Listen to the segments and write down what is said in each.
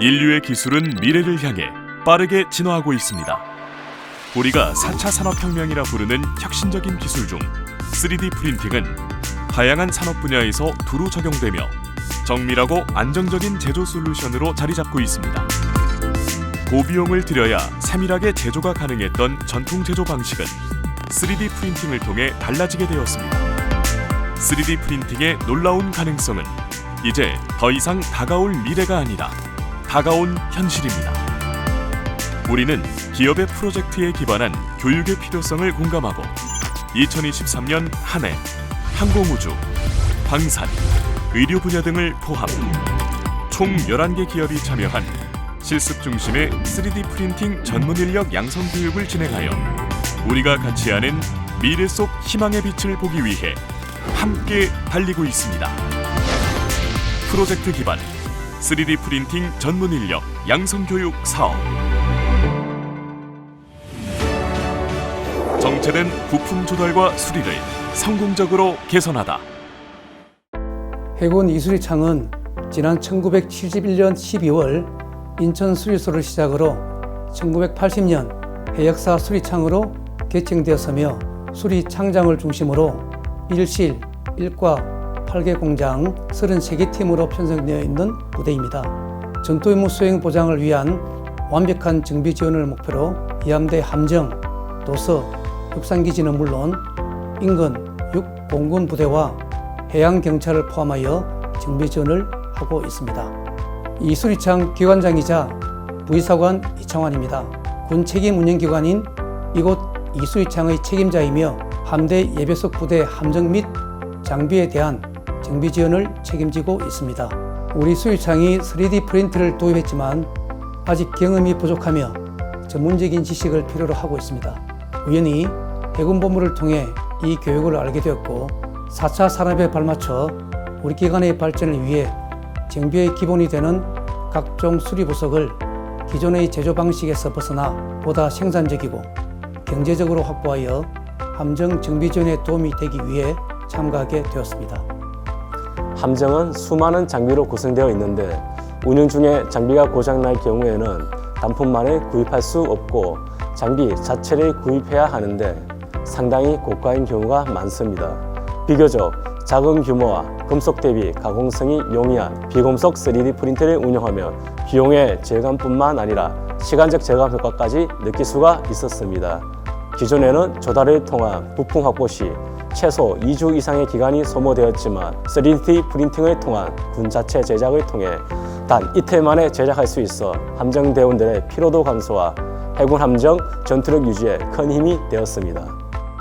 인류의 기술은 미래를 향해 빠르게 진화하고 있습니다. 우리가 4차 산업혁명이라 부르는 혁신적인 기술 중 3D 프린팅은 다양한 산업 분야에서 두루 적용되며 정밀하고 안정적인 제조 솔루션으로 자리 잡고 있습니다. 고비용을 들여야 세밀하게 제조가 가능했던 전통 제조 방식은 3D 프린팅을 통해 달라지게 되었습니다. 3D 프린팅의 놀라운 가능성은 이제 더 이상 다가올 미래가 아니라 다가온 현실입니다. 우리는 기업의 프로젝트에 기반한 교육의 필요성을 공감하고 2023년 한 해 항공우주, 방산, 의료 분야 등을 포함 총 11개 기업이 참여한 실습 중심의 3D 프린팅 전문 인력 양성 교육을 진행하여 우리가 같이 하는 미래 속 희망의 빛을 보기 위해 함께 달리고 있습니다. 프로젝트 기반 3D 프린팅 전문 인력 양성 교육 사업 정체된 부품 조달과 수리를 성공적으로 개선하다. 해군 이수리창은 지난 1971년 12월 인천 수리소를 시작으로 1980년 해역사 수리창으로 개칭되었으며 수리 창장을 중심으로 일실, 일과 8개 공장 33개 팀으로 편성되어 있는 부대입니다. 전투 임무 수행 보장을 위한 완벽한 정비 지원을 목표로 이함대 함정, 도서, 육상기지는 물론 인근 육공군 부대와 해양경찰을 포함하여 정비 지원을 하고 있습니다. 이수리창 기관장이자 부의사관 이창환입니다. 군 책임 운영기관인 이곳 이수리창의 책임자이며 함대 예배석 부대 함정 및 장비에 대한 정비 지원을 책임지고 있습니다. 우리 수리창이 3D 프린트를 도입했지만 아직 경험이 부족하며 전문적인 지식을 필요로 하고 있습니다. 우연히 해군본부를 통해 이 교육을 알게 되었고 4차 산업에 발맞춰 우리 기관의 발전을 위해 정비의 기본이 되는 각종 수리 부속을 기존의 제조 방식에서 벗어나 보다 생산적이고 경제적으로 확보하여 함정 정비 지원에 도움이 되기 위해 참가하게 되었습니다. 함정은 수많은 장비로 구성되어 있는데 운영 중에 장비가 고장날 경우에는 단품만을 구입할 수 없고 장비 자체를 구입해야 하는데 상당히 고가인 경우가 많습니다. 비교적 작은 규모와 금속 대비 가공성이 용이한 비금속 3D 프린터를 운영하며 비용의 절감뿐만 아니라 시간적 절감 효과까지 느낄 수가 있었습니다. 기존에는 조달을 통한 부품 확보 시 최소 2주 이상의 기간이 소모되었지만 3D 프린팅을 통한 군 자체 제작을 통해 단 이틀 만에 제작할 수 있어 함정 대원들의 피로도 감소와 해군 함정 전투력 유지에 큰 힘이 되었습니다.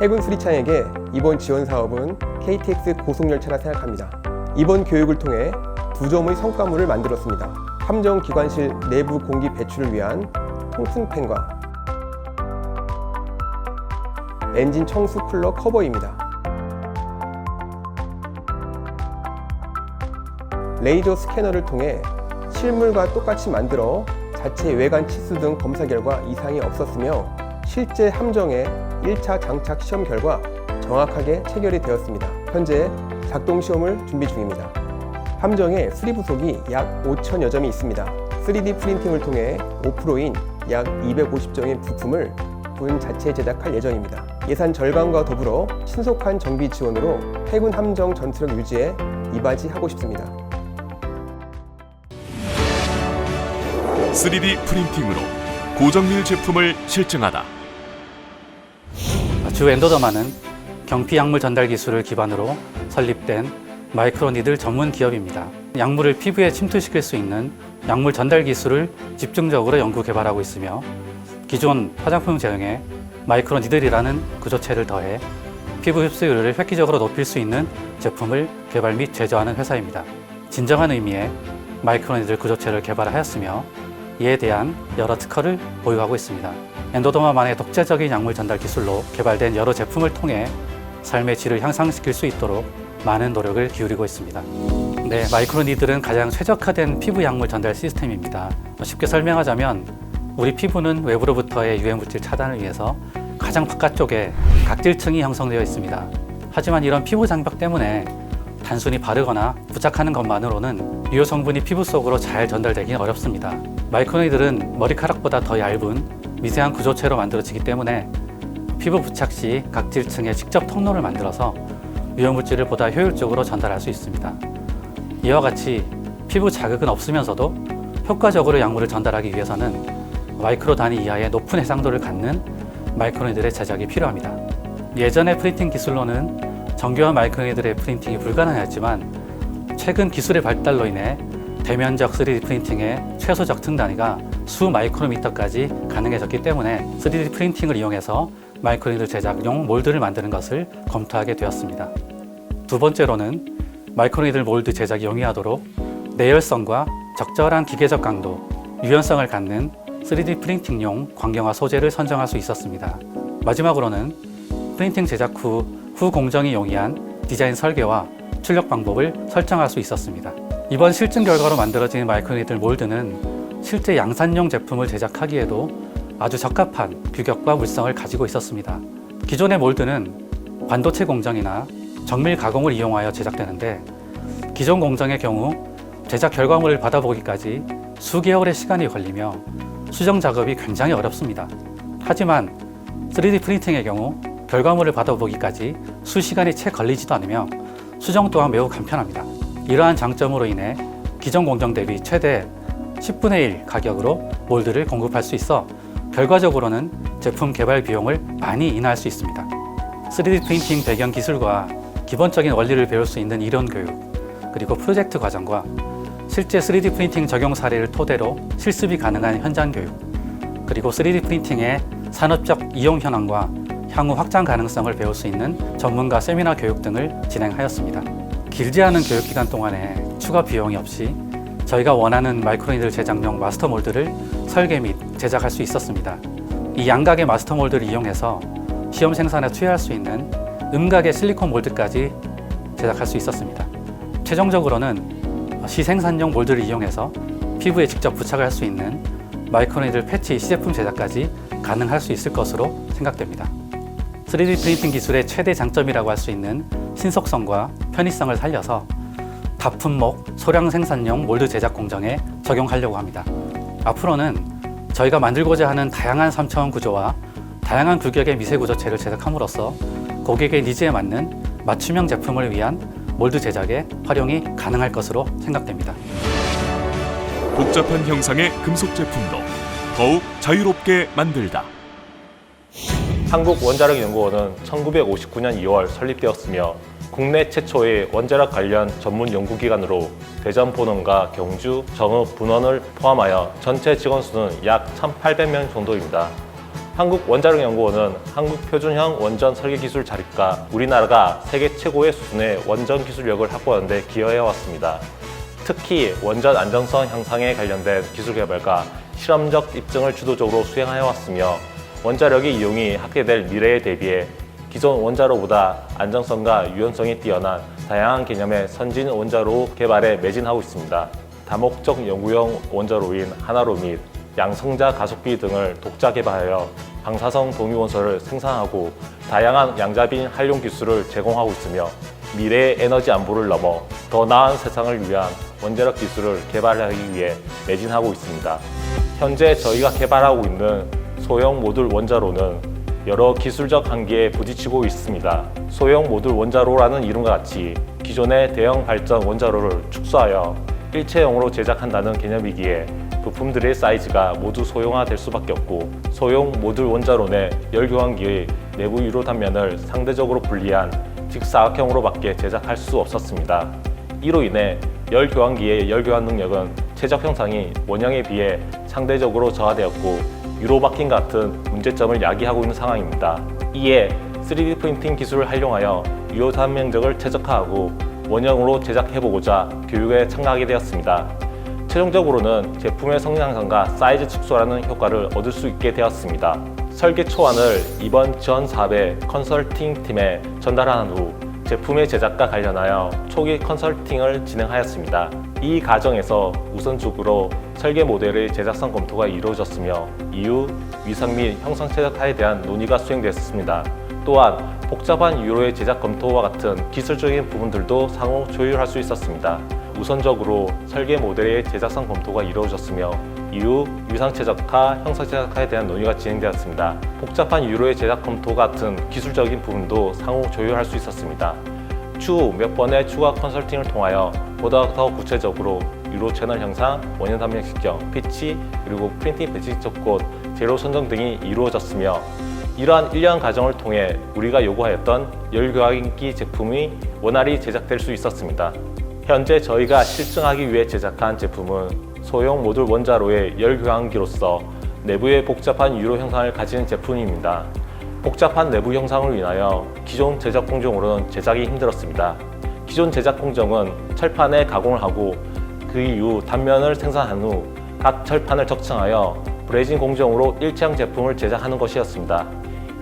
해군 수리창에게 이번 지원 사업은 KTX 고속열차라 생각합니다. 이번 교육을 통해 두 점의 성과물을 만들었습니다. 함정 기관실 내부 공기 배출을 위한 통풍팬과 엔진 청수 쿨러 커버입니다. 레이저 스캐너를 통해 실물과 똑같이 만들어 자체 외관 치수 등 검사 결과 이상이 없었으며 실제 함정의 1차 장착 시험 결과 정확하게 체결이 되었습니다. 현재 작동 시험을 준비 중입니다. 함정에 수리 부속이 약 5천여 점이 있습니다. 3D 프린팅을 통해 5%인 약 250점의 부품을 군 자체 제작할 예정입니다. 예산 절감과 더불어 신속한 정비 지원으로 해군 함정 전투력 유지에 이바지하고 싶습니다. 3D 프린팅으로 고정밀 제품을 실증하다. 주 엔도더만은 경피 약물 전달 기술을 기반으로 설립된 마이크로니들 전문 기업입니다. 약물을 피부에 침투시킬 수 있는 약물 전달 기술을 집중적으로 연구 개발하고 있으며 기존 화장품 제형에 마이크로니들이라는 구조체를 더해 피부 흡수율을 획기적으로 높일 수 있는 제품을 개발 및 제조하는 회사입니다. 진정한 의미의 마이크로니들 구조체를 개발하였으며 이에 대한 여러 특허를 보유하고 있습니다. 엔도더마만의 독자적인 약물 전달 기술로 개발된 여러 제품을 통해 삶의 질을 향상시킬 수 있도록 많은 노력을 기울이고 있습니다. 네, 마이크로니들은 가장 최적화된 피부 약물 전달 시스템입니다. 쉽게 설명하자면 우리 피부는 외부로부터의 유해 물질 차단을 위해서 가장 바깥쪽에 각질층이 형성되어 있습니다. 하지만 이런 피부 장벽 때문에 단순히 바르거나 부착하는 것만으로는 유효 성분이 피부 속으로 잘 전달되기 어렵습니다. 마이크로니들은 머리카락보다 더 얇은 미세한 구조체로 만들어지기 때문에 피부 부착 시 각질층에 직접 통로를 만들어서 유효물질을 보다 효율적으로 전달할 수 있습니다. 이와 같이 피부 자극은 없으면서도 효과적으로 약물을 전달하기 위해서는 마이크로 단위 이하의 높은 해상도를 갖는 마이크로니들의 제작이 필요합니다. 예전의 프린팅 기술로는 정교한 마이크로니들의 프린팅이 불가능했지만 최근 기술의 발달로 인해 대면적 3D 프린팅의 최소적 층 단위가 수 마이크로미터까지 가능해졌기 때문에 3D 프린팅을 이용해서 마이크로니들 제작용 몰드를 만드는 것을 검토하게 되었습니다. 두 번째로는 마이크로니들 몰드 제작이 용이하도록 내열성과 적절한 기계적 강도, 유연성을 갖는 3D 프린팅용 광경화 소재를 선정할 수 있었습니다. 마지막으로는 프린팅 제작 후, 후 공정이 용이한 디자인 설계와 출력 방법을 설정할 수 있었습니다. 이번 실증 결과로 만들어진 마이크로니들 몰드는 실제 양산용 제품을 제작하기에도 아주 적합한 규격과 물성을 가지고 있었습니다. 기존의 몰드는 반도체 공정이나 정밀 가공을 이용하여 제작되는데 기존 공정의 경우 제작 결과물을 받아보기까지 수개월의 시간이 걸리며 수정 작업이 굉장히 어렵습니다. 하지만 3D 프린팅의 경우 결과물을 받아보기까지 수시간이 채 걸리지도 않으며 수정 또한 매우 간편합니다. 이러한 장점으로 인해 기존 공정 대비 최대 10분의 1 가격으로 몰드를 공급할 수 있어 결과적으로는 제품 개발 비용을 많이 인하할 수 있습니다. 3D 프린팅 배경 기술과 기본적인 원리를 배울 수 있는 이론 교육, 그리고 프로젝트 과정과 실제 3D 프린팅 적용 사례를 토대로 실습이 가능한 현장 교육, 그리고 3D 프린팅의 산업적 이용 현황과 향후 확장 가능성을 배울 수 있는 전문가 세미나 교육 등을 진행하였습니다. 길지 않은 교육 기간 동안에 추가 비용이 없이 저희가 원하는 마이크로니들 제작용 마스터 몰드를 설계 및 제작할 수 있었습니다. 이 양각의 마스터 몰드를 이용해서 시험 생산에 투여할 수 있는 음각의 실리콘 몰드까지 제작할 수 있었습니다. 최종적으로는 시생산용 몰드를 이용해서 피부에 직접 부착을 할 수 있는 마이크로니들 패치 시제품 제작까지 가능할 수 있을 것으로 생각됩니다. 3D 프린팅 기술의 최대 장점이라고 할 수 있는 신속성과 편의성을 살려서 다품목 소량 생산용 몰드 제작 공정에 적용하려고 합니다. 앞으로는 저희가 만들고자 하는 다양한 3차원 구조와 다양한 규격의 미세 구조체를 제작함으로써 고객의 니즈에 맞는 맞춤형 제품을 위한 몰드 제작에 활용이 가능할 것으로 생각됩니다. 복잡한 형상의 금속 제품도 더욱 자유롭게 만들다. 한국원자력연구원은 1959년 2월 설립되었으며 국내 최초의 원자력 관련 전문 연구기관으로 대전 본원과 경주, 정읍 분원을 포함하여 전체 직원 수는 약 1,800명 정도입니다. 한국원자력연구원은 한국 표준형 원전 설계 기술 자립과 우리나라가 세계 최고의 수준의 원전 기술력을 확보하는 데 기여해 왔습니다. 특히 원전 안전성 향상에 관련된 기술 개발과 실험적 입증을 주도적으로 수행하여 왔으며 원자력의 이용이 확대될 미래에 대비해 기존 원자로보다 안정성과 유연성이 뛰어난 다양한 개념의 선진 원자로 개발에 매진하고 있습니다. 다목적 연구용 원자로인 하나로 및 양성자 가속비 등을 독자 개발하여 방사성 동위원소를 생산하고 다양한 양자빈 활용 기술을 제공하고 있으며 미래의 에너지 안보를 넘어 더 나은 세상을 위한 원자력 기술을 개발하기 위해 매진하고 있습니다. 현재 저희가 개발하고 있는 소형 모듈 원자로는 여러 기술적 한계에 부딪히고 있습니다. 소형 모듈 원자로라는 이름과 같이 기존의 대형 발전 원자로를 축소하여 일체형으로 제작한다는 개념이기에 부품들의 사이즈가 모두 소형화될 수밖에 없고 소형 모듈 원자로 내 열교환기의 내부 유로 단면을 상대적으로 불리한 직사각형으로밖에 제작할 수 없었습니다. 이로 인해 열교환기의 열교환 능력은 최적 형상이 원형에 비해 상대적으로 저하되었고 유로바킹 같은 문제점을 야기하고 있는 상황입니다. 이에 3D 프린팅 기술을 활용하여 유효 단면적을 최적화하고 원형으로 제작해보고자 교육에 참가하게 되었습니다. 최종적으로는 제품의 향상과 사이즈 축소라는 효과를 얻을 수 있게 되었습니다. 설계 초안을 이번 지원 사업의 컨설팅 팀에 전달한 후 제품의 제작과 관련하여 초기 컨설팅을 진행하였습니다. 이 과정에서 우선적으로 설계 모델의 제작성 검토가 이루어졌으며 이후 위상 및 형상 최적화에 대한 논의가 수행되었습니다. 또한 복잡한 유로의 제작 검토와 같은 기술적인 부분들도 상호 조율할 수 있었습니다. 우선적으로 설계 모델의 제작상 검토가 이루어졌으며 이후 유상 제작화, 형상 제작화에 대한 논의가 진행되었습니다. 복잡한 유로의 제작 검토 같은 기술적인 부분도 상호 조율할 수 있었습니다. 추후 몇 번의 추가 컨설팅을 통하여 보다 더 구체적으로 유로 채널 형상, 원형 단면 측정, 피치, 그리고 프린팅 배치 접곳, 재료 선정 등이 이루어졌으며 이러한 1년 과정을 통해 우리가 요구하였던 열교환기 제품이 원활히 제작될 수 있었습니다. 현재 저희가 실증하기 위해 제작한 제품은 소형 모듈 원자로의 열교환기로서 내부에 복잡한 유로 형상을 가지는 제품입니다. 복잡한 내부 형상을 인하여 기존 제작 공정으로는 제작이 힘들었습니다. 기존 제작 공정은 철판에 가공을 하고 그 이후 단면을 생산한 후 각 철판을 적층하여 브레진 공정으로 일체형 제품을 제작하는 것이었습니다.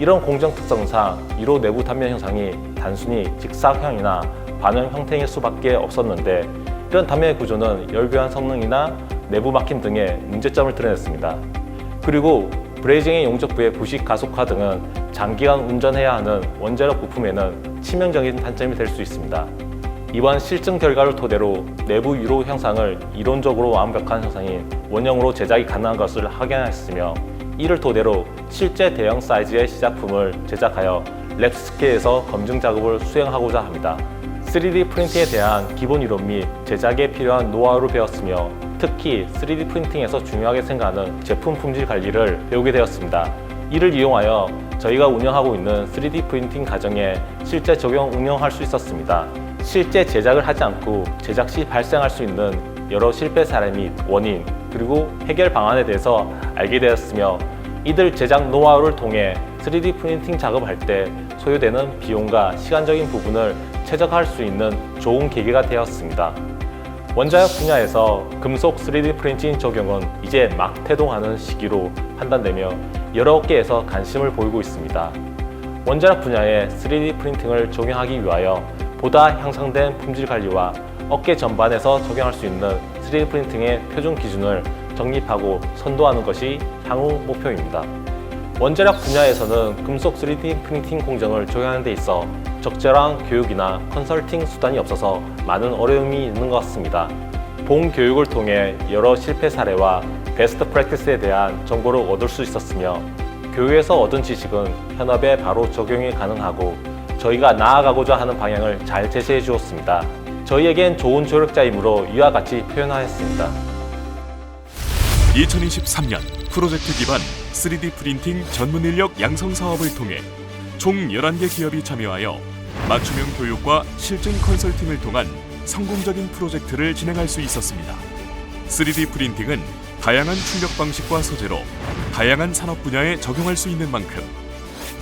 이런 공정 특성상 1호 내부 단면 형상이 단순히 직사형이나 반영 형태일 수밖에 없었는데 이런 단면의 구조는 열교환 성능이나 내부 막힘 등의 문제점을 드러냈습니다. 그리고 브레이징의 용접 부의 부식 가속화 등은 장기간 운전해야 하는 원자력 부품에는 치명적인 단점이 될 수 있습니다. 이번 실증 결과를 토대로 내부 유로 형상을 이론적으로 완벽한 형상인 원형으로 제작이 가능한 것을 확인했으며 이를 토대로 실제 대형 사이즈의 시작품을 제작하여 랩스케에서 검증 작업을 수행하고자 합니다. 3D 프린팅에 대한 기본 이론 및 제작에 필요한 노하우를 배웠으며 특히 3D 프린팅에서 중요하게 생각하는 제품 품질 관리를 배우게 되었습니다. 이를 이용하여 저희가 운영하고 있는 3D 프린팅 과정에 실제 적용 응용할 수 있었습니다. 실제 제작을 하지 않고 제작 시 발생할 수 있는 여러 실패 사례 및 원인 그리고 해결 방안에 대해서 알게 되었으며 이들 제작 노하우를 통해 3D 프린팅 작업할 때 소요되는 비용과 시간적인 부분을 최적화할 수 있는 좋은 계기가 되었습니다. 원자력 분야에서 금속 3D 프린팅 적용은 이제 막 태동하는 시기로 판단되며 여러 업계에서 관심을 보이고 있습니다. 원자력 분야에 3D 프린팅을 적용하기 위하여 보다 향상된 품질 관리와 업계 전반에서 적용할 수 있는 3D 프린팅의 표준 기준을 정립하고 선도하는 것이 향후 목표입니다. 원자력 분야에서는 금속 3D 프린팅 공정을 적용하는 데 있어 적절한 교육이나 컨설팅 수단이 없어서 많은 어려움이 있는 것 같습니다. 본 교육을 통해 여러 실패 사례와 베스트 프랙티스에 대한 정보를 얻을 수 있었으며 교육에서 얻은 지식은 현업에 바로 적용이 가능하고 저희가 나아가고자 하는 방향을 잘 제시해 주었습니다. 저희에겐 좋은 조력자이므로 이와 같이 표현하였습니다. 2023년 프로젝트 기반 3D 프린팅 전문 인력 양성 사업을 통해 총 11개 기업이 참여하여 맞춤형 교육과 실증 컨설팅을 통한 성공적인 프로젝트를 진행할 수 있었습니다. 3D 프린팅은 다양한 출력 방식과 소재로 다양한 산업 분야에 적용할 수 있는 만큼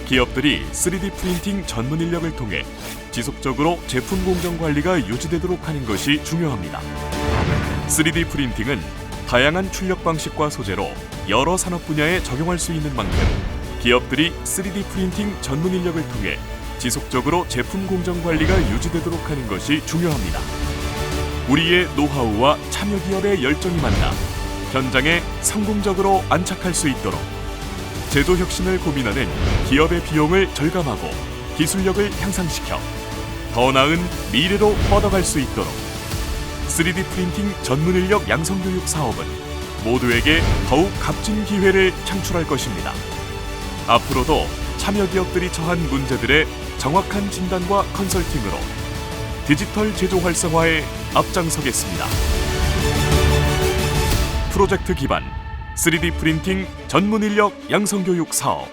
기업들이 3D 프린팅 전문 인력을 통해 지속적으로 제품 공정 관리가 유지되도록 하는 것이 중요합니다. 3D 프린팅은 다양한 출력 방식과 소재로 여러 산업 분야에 적용할 수 있는 만큼 기업들이 3D 프린팅 전문 인력을 통해 지속적으로 제품 공정 관리가 유지되도록 하는 것이 중요합니다. 우리의 노하우와 참여 기업의 열정이 만나 현장에 성공적으로 안착할 수 있도록 제도 혁신을 고민하는 기업의 비용을 절감하고 기술력을 향상시켜 더 나은 미래로 뻗어갈 수 있도록 3D 프린팅 전문 인력 양성 교육 사업은 모두에게 더욱 값진 기회를 창출할 것입니다. 앞으로도 참여 기업들이 처한 문제들의 정확한 진단과 컨설팅으로 디지털 제조 활성화에 앞장서겠습니다. 프로젝트 기반 3D 프린팅 전문 인력 양성 교육 사업